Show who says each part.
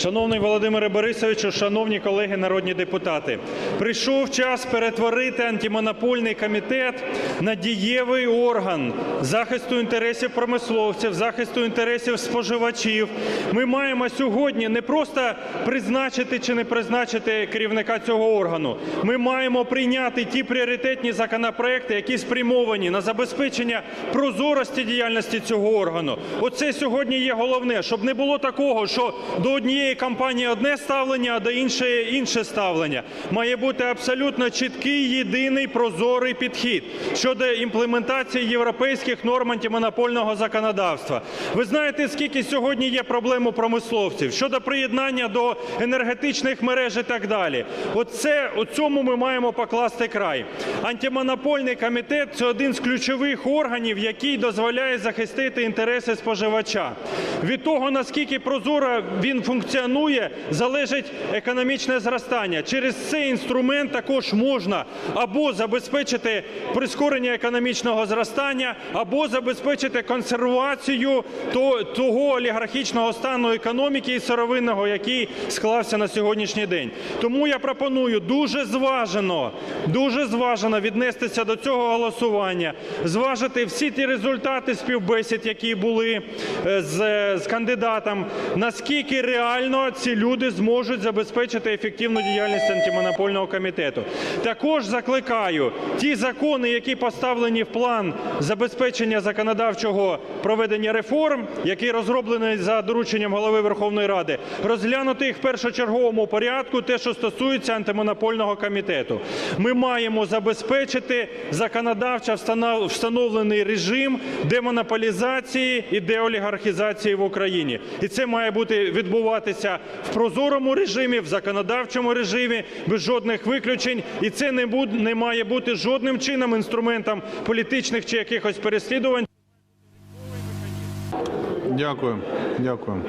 Speaker 1: Шановний Володимире Борисовичу, шановні колеги народні депутати, прийшов час перетворити антимонопольний комітет на дієвий орган захисту інтересів промисловців, захисту інтересів споживачів. Ми маємо сьогодні не просто призначити чи не призначити керівника цього органу. Ми маємо прийняти ті пріоритетні законопроекти, які спрямовані на забезпечення прозорості діяльності цього органу. Оце сьогодні є головне, щоб не було такого, що до однієї компанії одне ставлення, а до іншої інше ставлення. Має бути абсолютно чіткий, єдиний прозорий підхід щодо імплементації європейських норм антимонопольного законодавства. Ви знаєте, скільки сьогодні є проблем у промисловців щодо приєднання до енергетичних мереж і так далі. Оце у цьому ми маємо покласти край. Антимонопольний комітет це один з ключових органів, який дозволяє захистити інтереси споживача. Від того наскільки прозоро він функціонує, залежить економічне зростання. Через цей інструмент також можна або забезпечити прискорення економічного зростання, або забезпечити консервацію того олігархічного стану економіки і сировинного, який склався на сьогоднішній день. Тому я пропоную дуже зважено, дуже зважено віднестися до цього голосування, зважити всі ті результати співбесід, які були е, з кандидатом, наскільки реально ці люди зможуть забезпечити ефективну діяльність антимонопольного комітету. Також закликаю ті закони, які поставлені в план забезпечення законодавчого проведення реформ, який розроблений за дорученням голови Верховної Ради, розглянути їх в першочерговому порядку, те, що стосується антимонопольного комітету. Ми маємо забезпечити законодавчо встанов- встановлений режим демонополізації і деолігархізації в Україні. І це має бути відбуватися в прозорому режимі, в законодавчому режимі, без жодних виключень. І це не має бути жодним чином інструментом політичних чи якихось переслідувань.
Speaker 2: Дякую. Дякую.